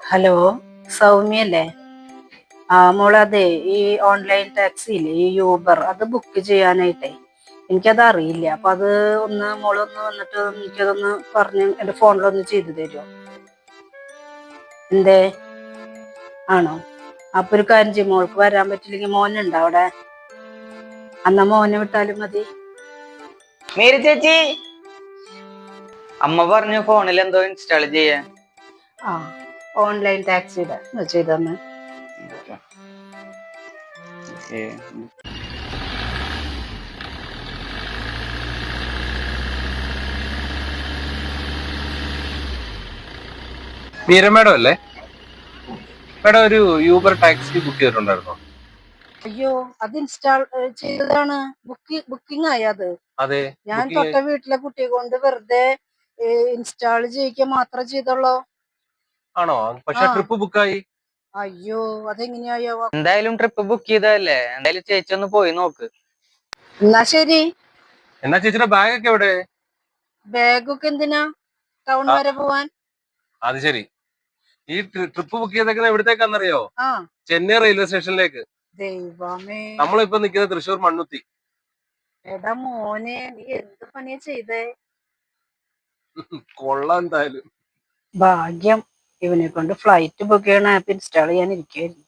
Hello സൗമ്യല്ലേ? ആ മോളതെ ഈ online taxi ഇല്ലേ ഈ യൂബർ അത് ബുക്ക് ചെയ്യാനായിട്ടേ. എനിക്കത് അറിയില്ല. അപ്പൊ അത് ഒന്ന് മോളൊന്ന് വന്നിട്ട് എനിക്കതൊന്ന് പറഞ്ഞ് എന്റെ ഫോണിലൊന്ന് ചെയ്തു തരുമോ എന്തേ? ആണോ? അപ്പൊ ഒരു കാര്യം ചെയ്യും മോൾക്ക് വരാൻ പറ്റില്ലെങ്കിൽ മോനുണ്ടോ അവിടെ? അന്നാ മോനെ വിട്ടാലും മതി. മേരി ചേച്ചി! അമ്മ പറഞ്ഞു ഫോണിൽ എന്തോ ഇൻസ്റ്റാൾ ചെയ്യാൻ. ആ. ഓൺലൈൻ ടാക്സിയുടെ ചെയ്തു തന്നെ മീര മേഡം അല്ലേ? മേഡം ഒരു യൂബർ ടാക്സി ബുക്ക് ചെയ്തിട്ടുണ്ടായിരുന്നോ? അയ്യോ അത് ഇൻസ്റ്റാൾ ചെയ്തതാണ്. ബുക്കിംഗ് ആയത് അത്. അതെ. ഞാൻ തൊട്ട വീട്ടിലെ കുട്ടിയെ കൊണ്ട് വെറുതെ ഇൻസ്റ്റാൾ ചെയ്യിക്കുക മാത്രം ചെയ്തുള്ളൂ. ആണോ? പക്ഷെ ആ. ട്രിപ്പ് ബുക്കായി അയ്യോ അതെങ്ങനെയായോ എന്തായാലും ട്രിപ്പ് ബുക്ക് ചെയ്തല്ലേ എന്തായാലും ചേച്ചി ഒന്ന് പോയി നോക്ക്. എന്നാ ശരി. എന്നാ ചേച്ചിയുടെ ബാഗ് ഒക്കെ എവിടെ? ബാഗൊക്കെ എന്തിനാ? ടൗൺ ആ. വരെ പോവാൻ? അത് ശരി. ഈ ട്രിപ്പ് ബുക്ക് ചെയ്തേക്കുന്നത് എവിടത്തേക്കാന്നറിയോ ആ. ചെന്നൈ റെയിൽവേ സ്റ്റേഷനിലേക്ക് ദൈവമേ. നമ്മളിപ്പോ നിൽക്കുന്നത് തൃശ്ശൂർ മണ്ണുത്തി. എടാ മോനെ നീ എന്ത് പണിയാ ചെയ്തേ? കൊള്ളാം എന്തായാലും. ഭാഗ്യം. ഇവനെ കൊണ്ട് ഫ്ലൈറ്റ് ബുക്ക് ചെയ്യണ ആപ്പ് ഇൻസ്റ്റാൾ ചെയ്യാൻ ഇരിക്കായിരുന്നു